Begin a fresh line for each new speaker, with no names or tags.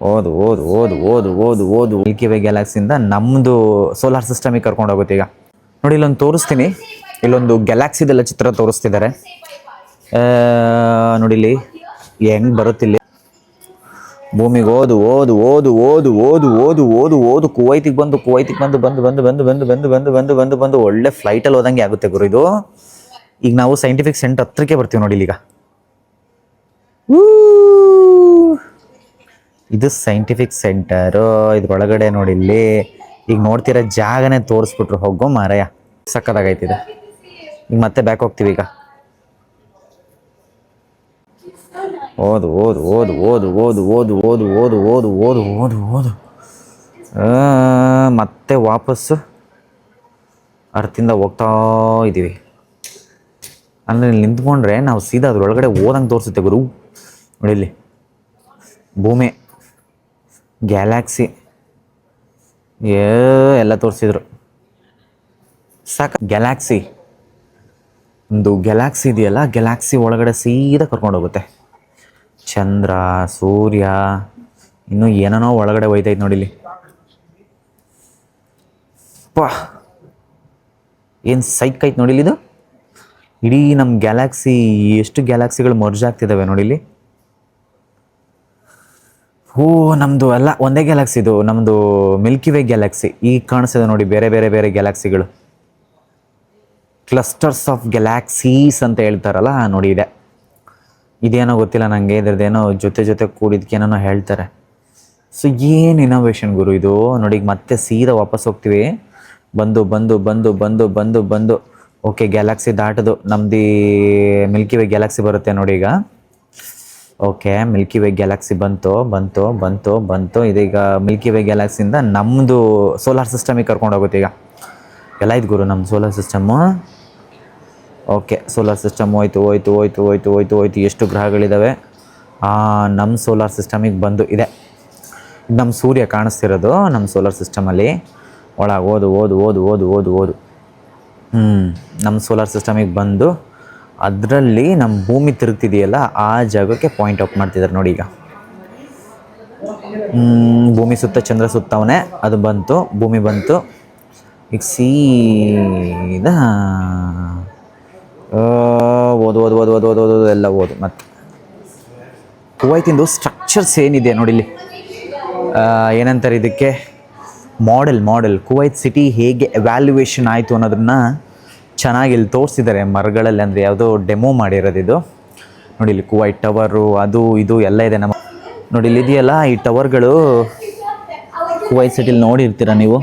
ಓದು ಓದು ಓದು ಓದು ಓದು ಓದು ಮಿಲ್ಕಿ ವೇ ಗ್ಯಾಲಾಕ್ಸಿಯಿಂದ ನಮ್ಮದು ಸೋಲಾರ್ ಸಿಸ್ಟಮಿಗೆ ಕರ್ಕೊಂಡು ಹೋಗುತ್ತೆ ಈಗ ನೋಡಿ ಇಲ್ಲೊಂದು ತೋರಿಸ್ತೀನಿ ಇಲ್ಲೊಂದು ಗ್ಯಾಲಾಕ್ಸಿದೆಲ್ಲ ಚಿತ್ರ ತೋರಿಸ್ತಿದ್ದಾರೆ ನೋಡಿ ಇಲ್ಲಿ ಹೆಂಗ್ ಬರುತ್ತಿಲ್ಲಿ ಭೂಮಿಗೆ ಓದು ಓದು ಓದು ಓದು ಓದು ಓದು ಓದು ಓದು ಕುವೈತಿಗೆ ಬಂದು ಕುವೈತಿಗೆ ಬಂದು ಬಂದು ಬಂದು ಬಂದು ಬಂದು ಬಂದು ಬಂದು ಬಂದು ಬಂದು ಬಂದು ಒಳ್ಳೆ ಫ್ಲೈಟಲ್ಲಿ ಹೋದಂಗೆ ಆಗುತ್ತೆ ಗುರು ಇದು ಈಗ ನಾವು ಸೈಂಟಿಫಿಕ್ ಸೆಂಟರ್ ಹತ್ರಕ್ಕೆ ಬರ್ತೀವಿ ನೋಡಿ ಈಗ ಇದು ಸೈಂಟಿಫಿಕ್ ಸೆಂಟರು ಇದ್ರೊಳಗಡೆ ನೋಡಿ ಇಲ್ಲಿ ಈಗ ನೋಡ್ತಿರೋ ಜಾಗನೇ ತೋರಿಸ್ಬಿಟ್ರು ಹೋಗೋ ಮಾರಾಯ ಸಕ್ಕದಾಗೈತಿದೆ ಈಗ ಮತ್ತೆ ಬ್ಯಾಕ್ ಹೋಗ್ತೀವಿ ಈಗ ಓದು ಓದು ಓದು ಓದು ಓದು ಓದು ಓದು ಓದು ಓದು ಓದು ಓದು ಓದು ಮತ್ತೆ ವಾಪಸ್ಸು ಅರ್ಥಿಂದ ಹೋಗ್ತಾ ಇದ್ದೀವಿ ಅಂದರೆ ನಿಂತ್ಕೊಂಡ್ರೆ ನಾವು ಸೀದಾ ಅದ್ರೊಳಗಡೆ ಓದಂಗೆ ತೋರಿಸುತ್ತೆ ಗುರು ನೋಡಿ ಇಲ್ಲಿ ಭೂಮಿ ಗ್ಯಾಲಾಕ್ಸಿ ಏ, ಎಲ್ಲ ತೋರಿಸಿದ್ರು. ಸಾಕ ಗ್ಯಾಲಾಕ್ಸಿ ಒಂದು ಗ್ಯಾಲಾಕ್ಸಿ ಇದೆಯಲ್ಲ ಗ್ಯಾಲಾಕ್ಸಿ ಒಳಗಡೆ ಸೀದಾ ಕರ್ಕೊಂಡು ಹೋಗುತ್ತೆ. ಚಂದ್ರ, ಸೂರ್ಯ, ಇನ್ನೂ ಏನೇನೋ ಒಳಗಡೆ ಒಯ್ತೈತೆ ನೋಡಿ ಇಲ್ಲಿ. ಪಾ! ಏನು ಸೈಕ್ ಐತೆ ನೋಡಿಲಿ ಇದು? ಇಡೀ ನಮ್ಮ ಗ್ಯಾಲಾಕ್ಸಿ ಎಷ್ಟು ಗ್ಯಾಲಾಕ್ಸಿಗಳು ಮರ್ಜ್ ಆಗ್ತಿದಾವೆ ನೋಡಿ ಇಲ್ಲಿ? ಓ ನಮ್ಮದು ಎಲ್ಲ ಒಂದೇ ಗ್ಯಾಲಕ್ಸಿದು ನಮ್ಮದು ಮಿಲ್ಕಿ ವೇ ಗ್ಯಾಲಕ್ಸಿ ಈಗ ಕಾಣಿಸ್ತದೆ ನೋಡಿ, ಬೇರೆ ಬೇರೆ ಬೇರೆ ಗ್ಯಾಲಕ್ಸಿಗಳು ಕ್ಲಸ್ಟರ್ಸ್ ಆಫ್ ಗ್ಯಾಲಾಕ್ಸೀಸ್ ಅಂತ ಹೇಳ್ತಾರಲ್ಲ, ನೋಡಿ ಇದೆ. ಇದೇನೋ ಗೊತ್ತಿಲ್ಲ ನನಗೆ ಇದ್ರದ್ದೇನೋ ಜೊತೆ ಜೊತೆ ಕೂಡಿದ್ಕೇನೋ ಹೇಳ್ತಾರೆ. ಸೊ ಏನು ಇನೋವೇಷನ್ ಗುರು ಇದು? ನೋಡಿ, ಈಗ ಮತ್ತೆ ಸೀದಾ ವಾಪಸ್ ಹೋಗ್ತೀವಿ. ಬಂದು ಬಂದು ಬಂದು ಬಂದು ಬಂದು ಬಂದು. ಓಕೆ ಗ್ಯಾಲಕ್ಸಿ ದಾಟದು. ನಮ್ದು ಮಿಲ್ಕಿ ವೇ ಗ್ಯಾಲಕ್ಸಿ ಬರುತ್ತೆ ನೋಡಿ ಈಗ. ಓಕೆ ಮಿಲ್ಕಿ ವೇ ಗ್ಯಾಲಕ್ಸಿ ಬಂತು ಬಂತು ಬಂತು ಬಂತು. ಇದೀಗ ಮಿಲ್ಕಿ ವೇ ಗ್ಯಾಲಕ್ಸಿಯಿಂದ ನಮ್ಮದು ಸೋಲಾರ್ ಸಿಸ್ಟಮಿಗೆ ಕರ್ಕೊಂಡು ಹೋಗುತ್ತೆ ಈಗ. ಎಲ್ಲ ಇದು ಗುರು ನಮ್ಮ solar system okay solar system ಹೋಯ್ತು ಹೋಯ್ತು ಹೋಯ್ತು ಹೋಯ್ತು ಹೋಯ್ತು ಹೋಯ್ತು. ಎಷ್ಟು ಗ್ರಹಗಳಿದ್ದಾವೆ ನಮ್ಮ ಸೋಲಾರ್ ಸಿಸ್ಟಮಿಗೆ ಬಂದು ಇದೆ. ನಮ್ಮ ಸೂರ್ಯ ಕಾಣಿಸ್ತಿರೋದು ನಮ್ಮ ಸೋಲಾರ್ ಸಿಸ್ಟಮಲ್ಲಿ ಒಳಗೆ ಓದು ಓದು ಓದು ಓದು ಓದು ಓದು ಹ್ಞೂ ನಮ್ಮ ಸೋಲಾರ್ ಸಿಸ್ಟಮಿಗೆ ಬಂದು ಅದರಲ್ಲಿ ನಮ್ಮ ಭೂಮಿ ತಿರುಗ್ತಿದೆಯಲ್ಲ, ಆ ಜಾಗಕ್ಕೆ ಪಾಯಿಂಟ್ ಔಟ್ ಮಾಡ್ತಿದ್ದಾರೆ ನೋಡಿ ಈಗ. ಭೂಮಿ ಸುತ್ತ ಚಂದ್ರ ಸುತ್ತವನೇ, ಅದು ಬಂತು, ಭೂಮಿ ಬಂತು. ಈಗ ಸೀದಾ ಓದು ಓದು ಓದು ಓದು ಓದು ಓದು ಎಲ್ಲ ಓದು, ಮತ್ತೆ. ಕುವೈತಿಂದು ಸ್ಟ್ರಕ್ಚರ್ಸ್ ಏನಿದೆ ನೋಡಿ ಇಲ್ಲಿ. ಏನಂತಾರೆ ಇದಕ್ಕೆ? ಮಾಡೆಲ್ ಮಾಡೆಲ್ ಕುವೈತ್ ಸಿಟಿ ಹೇಗೆ ವ್ಯಾಲ್ಯುವೇಷನ್ ಆಯಿತು ಅನ್ನೋದನ್ನ ಚೆನ್ನಾಗಿ ಇಲ್ಲಿ ತೋರಿಸಿದ್ದಾರೆ ಮರಗಳಲ್ಲಿ, ಅಂದರೆ ಯಾವುದೋ ಡೆಮೋ ಮಾಡಿರೋದು ಇದು. ನೋಡಿ ಇಲ್ಲಿ ಕುವೈಟ್ ಟವರು ಅದು, ಇದು ಎಲ್ಲ ಇದೆ ನಮ್ಮ ನೋಡಿ ಇಲ್ಲಿ ಇದೆಯಲ್ಲ, ಈ ಟವರ್ಗಳು ಕುವೈ ಸಿಟಿಲಿ ನೋಡಿರ್ತೀರ ನೀವು?